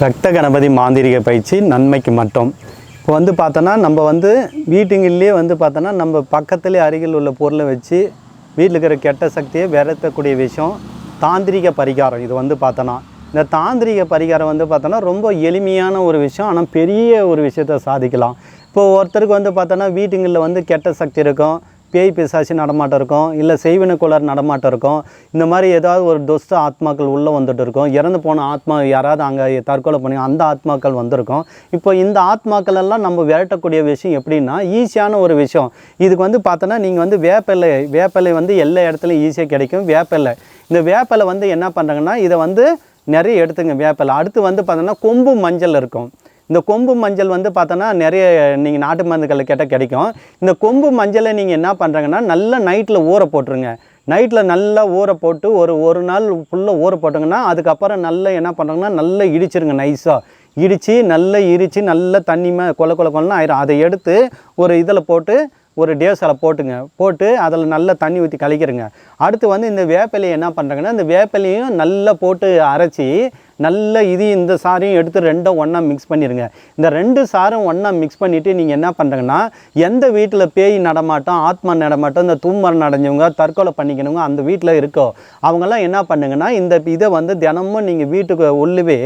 ரத்த கணபதி மாந்திரிக பயிற்சி நன்மைக்கு மட்டும். இப்போ வந்து பார்த்தோன்னா நம்ம வந்து வீட்டுங்கள்லேயே வந்து பார்த்தோன்னா நம்ம பக்கத்துலேயே அருகில் உள்ள பொருளை வச்சு வீட்டில் இருக்கிற கெட்ட சக்தியை விரத்தக்கூடிய விஷயம் தாந்திரிக பரிகாரம். இது வந்து பார்த்தோன்னா இந்த தாந்திரிக பரிகாரம் வந்து பார்த்தோன்னா ரொம்ப எளிமையான ஒரு விஷயம் ஆனால் பெரிய ஒரு விஷயத்தை சாதிக்கலாம். இப்போது ஒருத்தருக்கு வந்து பார்த்தோன்னா வீட்டுங்களில் வந்து கெட்ட சக்தி இருக்கும். பேய் பிசாசி நடமாட்டம் இருக்கும் இல்லை செய்வின நடமாட்டம் இருக்கும் இந்த மாதிரி ஏதாவது ஒரு துஷ்ட ஆத்மாக்கள் உள்ளே வந்துட்டு இருக்கும் இறந்து போன ஆத்மா யாராவது அங்கே தற்கொலை பண்ணி அந்த ஆத்மாக்கள் வந்திருக்கும். இப்போ இந்த ஆத்மாக்கள் எல்லாம் நம்ம விரட்டக்கூடிய விஷயம் எப்படின்னா ஈஸியான ஒரு விஷயம். இதுக்கு வந்து பார்த்தோன்னா நீங்கள் வந்து வேப்பிலை வேப்பிலை வந்து எல்லா இடத்துலையும் ஈஸியாக கிடைக்கும் வேப்பிலை. இந்த வேப்பிலை வந்து என்ன பண்ணுறாங்கன்னா இதை வந்து நிறைய எடுத்துங்க வேப்பிலை. அடுத்து வந்து பார்த்தோன்னா கொம்பு மஞ்சள் இருக்கும். இந்த கொம்பு மஞ்சள் வந்து பார்த்தோன்னா நிறைய நீங்கள் நாட்டு மருந்துகளை கேட்டால் கிடைக்கும். இந்த கொம்பு மஞ்சளை நீங்கள் என்ன பண்ணுறாங்கன்னா நல்லா நைட்டில் ஊற போட்டுருங்க. நைட்டில் நல்லா ஊற போட்டு ஒரு ஒரு நாள் ஃபுல்லாக ஊற போட்டுங்கன்னா அதுக்கப்புறம் நல்லா என்ன பண்ணுறாங்கன்னா நல்லா இடிச்சிருங்க நைஸாக இடித்து நல்லா இடித்து நல்லா தண்ணி மே கொல கொல கொலன்னு ஆயிரும். அதை எடுத்து ஒரு இதில் போட்டு ஒரு டேஸில் போட்டுங்க. போட்டு அதில் நல்லா தண்ணி ஊற்றி கழிக்கிறங்க அடுத்து வந்து இந்த வேப்பிலையை என்ன பண்ணுறாங்கன்னா இந்த வேப்பிலையும் நல்லா போட்டு அரைச்சி நல்ல இது இந்த சாரையும் எடுத்து ரெண்டும் ஒன்றா மிக்ஸ் பண்ணிடுங்க இந்த ரெண்டு சாரும் ஒன்றா மிக்ஸ் பண்ணிவிட்டு நீங்கள் என்ன பண்ணுறீங்கன்னா எந்த வீட்டில் பேய் நடமாட்டம் ஆத்மா நடமாட்டம் இந்த தூம்மரம் நடஞ்சவங்க தற்கொலை பண்ணிக்கணுங்க அந்த வீட்டில் இருக்கோ அவங்கெல்லாம் என்ன பண்ணுங்கன்னா இந்த இதை வந்து தினமும் நீங்கள் வீட்டுக்கு உள்ளவே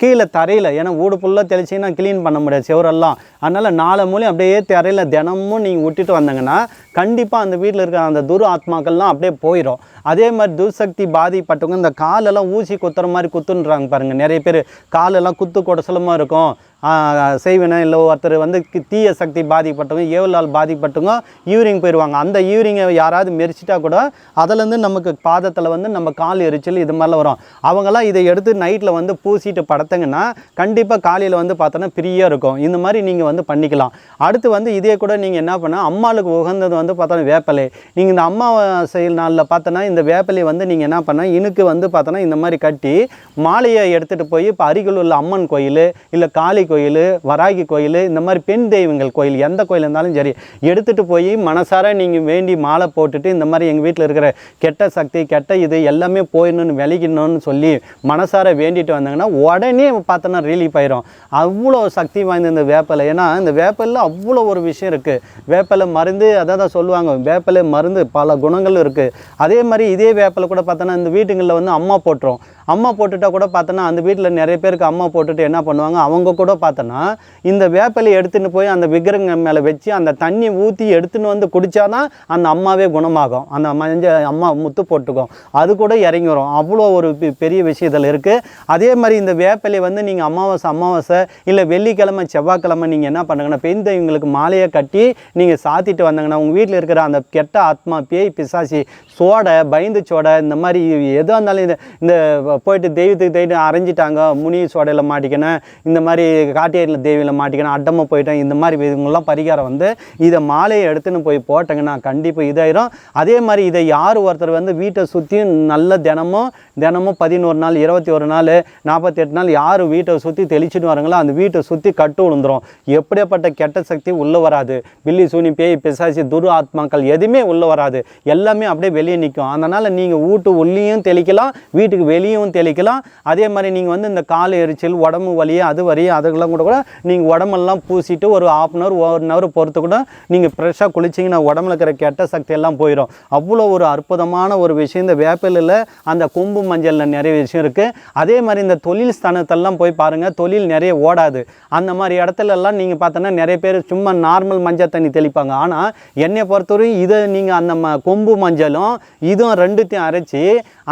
கீழே தரையில் ஏன்னா வீடு ஃபுல்லாக தெளிச்சிங்கன்னா க்ளீன் பண்ண முடியாது செவரெல்லாம். அதனால் நாலு மூலையும் அப்படியே தரையில் தினமும் நீங்கள் விட்டுட்டு வந்தீங்கன்னா கண்டிப்பாக அந்த வீட்டில் இருக்கிற அந்த துரு ஆத்மாக்கள்லாம் அப்படியே போயிடும் அதே மாதிரி துர்சக்தி பாதிப்பட்டவங்க இந்த காலெல்லாம் ஊசி குத்துற மாதிரி குத்துன்றாங்க பாருங்கள் நிறைய பேர் காலெல்லாம் குத்து கொடசலமாக இருக்கும். செய்வினை இல்லை ஒருத்தர் வந்து தீய சக்தி பாதிக்கப்பட்டவங்க ஏவலால் பாதிப்பட்டவங்க யூரிங் போயிடுவாங்க அந்த யூரிங்கை யாராவது மெரிச்சிட்டா கூட அதுலேருந்து நமக்கு பாதத்தில் வந்து நம்ம கால் எரிச்சல் இது மாதிரிலாம் வரும். அவங்கெல்லாம் இதை எடுத்து நைட்டில் வந்து பூசிட்டு படுத்தங்கன்னா கண்டிப்பாக காலையில் வந்து பார்த்தோன்னா ஃப்ரீயாக இருக்கும். இந்த மாதிரி நீங்கள் வந்து பண்ணிக்கலாம். அடுத்து வந்து இதே கூட நீங்கள் என்ன பண்ணால் அம்மாளுக்கு உகந்தது வந்து பார்த்தோன்னா வேப்பிலை. நீங்கள் இந்த அமாவாசை நாளில் பார்த்தோன்னா இந்த வேப்பிலையை வந்து நீங்கள் என்ன பண்ணால் இனுக்கு வந்து பார்த்தோன்னா இந்த மாதிரி கட்டி மாலையை எடுத்துகிட்டு போய் இப்போ அருகில் உள்ள அம்மன் கோயில் இல்லை காளி கோயில் வராகி கோயில் இந்த மாதிரி பெண் தெய்வங்கள் கோயில் எந்த கோயில் இருந்தாலும் சரி எடுத்துகிட்டு போய் மனசார நீங்கள் வேண்டி மாலை போட்டுட்டு இந்த மாதிரி எங்கள் வீட்டில் இருக்கிற கெட்ட சக்தி கெட்ட இது எல்லாமே போயிடணும்னு விலகிடணும்னு சொல்லி மனசார வேண்டிட்டு வந்தாங்கன்னா உடனே பார்த்தோன்னா ரிலீஃப் ஆயிரும். அவ்வளோ சக்தி வாய்ந்த இந்த வேப்பிலை. ஏன்னா இந்த வேப்பலில் அவ்வளோ ஒரு விஷயம் இருக்குது வேப்பலை மருந்து அதை தான் சொல்லுவாங்க வேப்பலை மருந்து பல குணங்கள் இருக்குது அதே மாதிரி இதே வேப்பலை கூட பார்த்தோன்னா இந்த வீட்டுங்களில் வந்து அம்மா போட்டுரும். அம்மா போட்டுட்டா கூட பார்த்தோன்னா அந்த வீட்டில் நிறைய பேருக்கு அம்மா போட்டுட்டு என்ன பண்ணுவாங்க? அவங்க கூட பார்த்தோன்னா இந்த வேப்பிலையை எடுத்துன்னு போய் அந்த விக்கிரகம் மேலே வச்சு அந்த தண்ணி ஊற்றி எடுத்துன்னு வந்து குடித்தாதான் அந்த அம்மாவே குணமாகும். அந்த மஞ்ச அம்மா முத்து போட்டுக்கும். அது கூட இறங்கி வரும். அவ்வளோ ஒரு பெ- பெரிய விஷயம் இதில் இருக்குது அதே மாதிரி இந்த வேப்பிலையை வந்து நீங்கள் அமாவாசை அமாவாசை இல்லை வெள்ளிக்கிழமை செவ்வாய்க்கிழமை நீங்கள் என்ன பண்ணுங்கன்னா பெண் மாலையை கட்டி நீங்கள் சாத்திட்டு வந்தாங்கன்னா உங்கள் வீட்டில் இருக்கிற அந்த கெட்ட ஆத்மா பேய் பிசாசி சோடை பயந்து சோடை இந்த மாதிரி எதாக இருந்தாலும் இந்த இந்த போயிட்டு தெய்வத்துக்கு தெய்வம் அரைஞ்சிட்டாங்க முனி சோடையில் மாட்டிக்கினேன் இந்த மாதிரி காட்டேரியில் தேவியில் மாட்டிக்கணும் அட்டமாக போயிட்டோம் இந்த மாதிரி இதுங்கெல்லாம் பரிகாரம் வந்து இதை மாலையை எடுத்துன்னு போய் போட்டங்கன்னா கண்டிப்பாக இதாயிரும். அதே மாதிரி இதை யார் ஒருத்தர் வந்து வீட்டை சுற்றியும் நல்ல தினமும் தினமும் பதினோரு நாள் இருபத்தி ஒரு நாள் நாற்பத்தெட்டு நாள் யார் வீட்டை சுற்றி தெளிச்சுட்டு வராங்களோ அந்த வீட்டை சுற்றி கட்டு விழுந்துரும் எப்படியாப்பட்ட கெட்ட சக்தி உள்ளே வராது. பில்லி சூனி பேய் பிசாசி துரு ஆத்மாக்கள் எதுவுமே உள்ளே வராது. எல்லாமே அப்படியே வெளியே நிற்கும். அதனால் நீங்கள் வீட்டு உள்ளேயும் தெளிக்கலாம் வீட்டுக்கு வெளியும் தெளிக்கலாம். அதே மாதிரி நீங்கள் வந்து இந்த கால் எரிச்சல் உடம்பு வலி அது வரி அதுக்கெல்லாம் கூட கூட நீங்கள் உடம்பெல்லாம் பூசிட்டு ஒரு half an hour one hour பொறுத்து கூட நீங்கள் ஃப்ரெஷ்ஷாக குளிச்சிங்கன்னா உடம்புல இருக்கிற கெட்ட சக்தி எல்லாம் போயிடும் அவ்வளோ ஒரு அற்புதமான ஒரு விஷயம். இந்த வேப்பிலில் அந்த கொம்பு மஞ்சளில் நிறைய விஷயம் இருக்குது அதே மாதிரி இந்த தொழில் ஸ்தானத்தெல்லாம் போய் பாருங்கள் தொழில் நிறைய ஓடாது. அந்த மாதிரி இடத்துல எல்லாம் நீங்கள் பார்த்தோன்னா நிறைய பேர் சும்மா நார்மல் மஞ்சள் தண்ணி தெளிப்பாங்க. ஆனால் என்னை பொறுத்தவரையும் இதை நீங்கள் அந்த ம கொம்பு மஞ்சளும் இதுவும் ரெண்டுத்தையும் அரைச்சி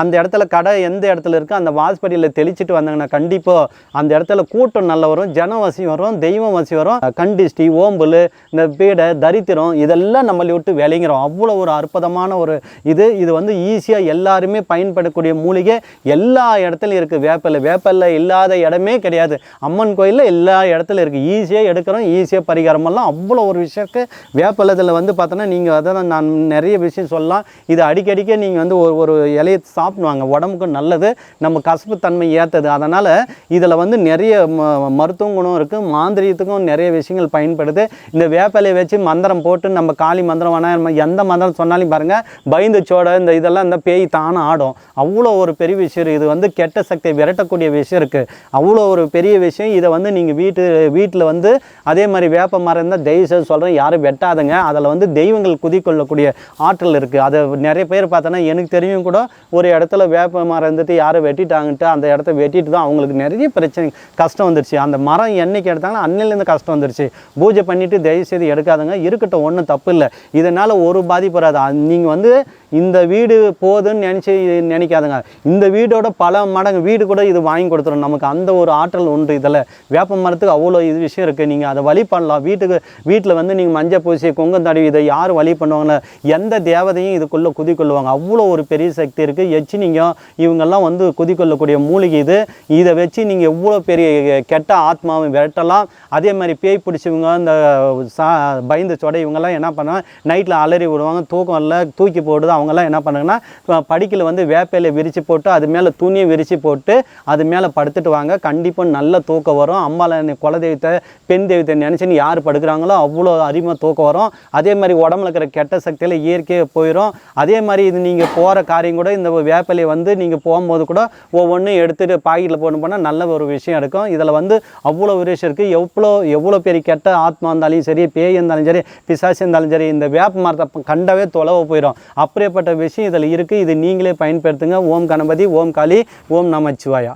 அந்த இடத்துல கடை எந்த இடத்துல இருக்கோ அந்த வாஸ்படியில் தெளிச்சிட்டு வந்தாங்கன்னா கண்டிப்பாக அந்த இடத்துல கூட்டம் நல்லா வரும். ஜன வசி வரும் தெய்வம் வசி வரும். கண்டிஷ்டி ஓம்பல் இந்த பீடை தரித்திரம் இதெல்லாம் நம்மளை விட்டு விளைங்கிறோம் அவ்வளோ ஒரு அற்புதமான ஒரு இது. இது வந்து ஈஸியாக எல்லாருமே பயன்படக்கூடிய மூலிகை. எல்லா இடத்துலையும் இருக்குது வேப்பிலை. வேப்பல்ல இல்லாத இடமே கிடையாது. அம்மன் கோயிலில் எல்லா இடத்துல இருக்குது ஈஸியாக எடுக்கிறோம். ஈஸியாக பரிகாரமெல்லாம் அவ்வளோ ஒரு விஷயத்துக்கு வேப்பிலை இதில் வந்து பார்த்தோன்னா நீங்கள் அதை நான் நிறைய விஷயம் சொல்லலாம். இது அடிக்கடிக்க நீங்கள் வந்து ஒரு ஒரு இலையை சாப்பிடுவாங்க. உடம்புக்கும் நல்லது. நம்ம கசப்பு தன்மை ஏற்றது அதனால் இதில் வந்து நிறைய ம மருத்துவ மருத்துவ குணம் இருக்குது மாந்திரியத்துக்கும் நிறைய விஷயங்கள் பயன்படுது. இந்த வேப்பிலையை வச்சு மந்திரம் போட்டு நம்ம காளி மந்திரம் வேணா நம்ம எந்த மந்திரம் சொன்னாலும் பாருங்கள் பயந்து சோட இந்த இதெல்லாம் இந்த பேய் தானே ஆடும். அவ்வளோ ஒரு பெரிய விஷயம் இது வந்து கெட்ட சக்தியை விரட்டக்கூடிய விஷயம் இருக்குது அவ்வளோ ஒரு பெரிய விஷயம். இதை வந்து நீங்கள் வீட்டு வீட்டில் வந்து அதே மாதிரி வேப்ப மரம் இருந்தால் தயவு செய்து சொல்கிறேன் யாரும் வெட்டாதுங்க. அதில் வந்து தெய்வங்கள் குதிக்கொள்ளக்கூடிய ஆற்றல் இருக்குது அதை நிறைய பேர் பார்த்தோன்னா எனக்கு தெரியும் கூட ஒரு இடத்துல வேப்ப மரம் இருந்துட்டு யாரும் வெட்டிட்டாங்கன்ட்டு அந்த இடத்த வெட்டிட்டு தான் அவங்களுக்கு நிறைய பிரச்சனை கஷ்டம் வந்துருச்சு. அந்த மரம் என்னைக்கு எடுத்தாங்களோ அன்னிலேருந்து கஷ்டம் வந்துருச்சு. பூஜை பண்ணிவிட்டு தயவு செய்து எடுக்காதுங்க. இருக்கட்டும் ஒன்றும் தப்பு இல்லை இதனால் ஒரு பாதிப்பு வராது. நீங்கள் வந்து இந்த வீடு போதுன்னு நினச்சி நினைக்காதுங்க. இந்த வீடோட பல மடங்கு வீடு கூட இது வாங்கி கொடுத்துரும். நமக்கு அந்த ஒரு ஆற்றல் உண்டு இதில். வேப்ப மரத்துக்கு அவ்வளோ இது விஷயம் இருக்குது நீங்கள் அதை வழி பண்ணலாம். வீட்டுக்கு வீட்டில் வந்து நீங்கள் மஞ்சள் பூசி குங்கம் தடவி இதை யார் வழி பண்ணுவாங்களோ எந்த தேவதையும் இதுக்குள்ளே குதிக்கொள்ளுவாங்க. அவ்வளோ ஒரு பெரிய சக்தி இருக்குது எச்சினிங்கம் இவங்கெல்லாம் வந்து குதிக்கொள்ளக்கூடிய மூலிகை இது. இதை வச்சு நீங்கள் எவ்வளோ பெரிய கெட்ட ஆத்மாவை விரட்டலாம். அதே மாதிரி பேய் பிடிச்சவங்க இந்த சா பயந்து சொடை இவங்கெல்லாம் என்ன பண்ணுவாங்க நைட்டில் அலறி விடுவாங்க தூக்கம் இல்லை தூக்கி போடுது அவங்கெல்லாம் என்ன பண்ணுங்கன்னா படிக்கல வந்து வேப்பையில் விரித்து போட்டு அது மேலே துணியை விரித்து போட்டு அது மேலே படுத்துட்டு வாங்க. கண்டிப்பாக நல்ல தூக்கம் வரும். அம்மாவில் குல தெய்வத்தை பெண் தெய்வத்தை நினச்சின்னு யார் படுக்கிறாங்களோ அவ்வளோ அதிகமாக தூக்கம் வரும். அதே மாதிரி உடம்புல இருக்கிற கெட்ட சக்தியில் இயற்கையாக போயிடும் அதே மாதிரி இது நீங்கள் போகிற காரியம் கூட இந்த வேப்பிலையை வந்து நீங்கள் போகும்போது கூட ஒவ்வொன்றும் எடுத்துகிட்டு பாக்கெட்டில் போட்டு போனால் நல்ல ஒரு விஷயம் இருக்கும் இதில் வந்து அவ்வளோ விரேஷம் இருக்குது எவ்வளோ எவ்வளோ பெரிய கெட்ட ஆத்மா இருந்தாலும் சரி பேய் இருந்தாலும் சரி பிசாசு இருந்தாலும் சரி இந்த வேப்ப மரத்தை கண்டவே தொலைவ போயிடும் அப்படியேப்பட்ட விஷயம் இதில் இருக்குது இது நீங்களே பயன்படுத்துங்க. ஓம் கணபதி ஓம் காளி ஓம் நமச்சிவாயா.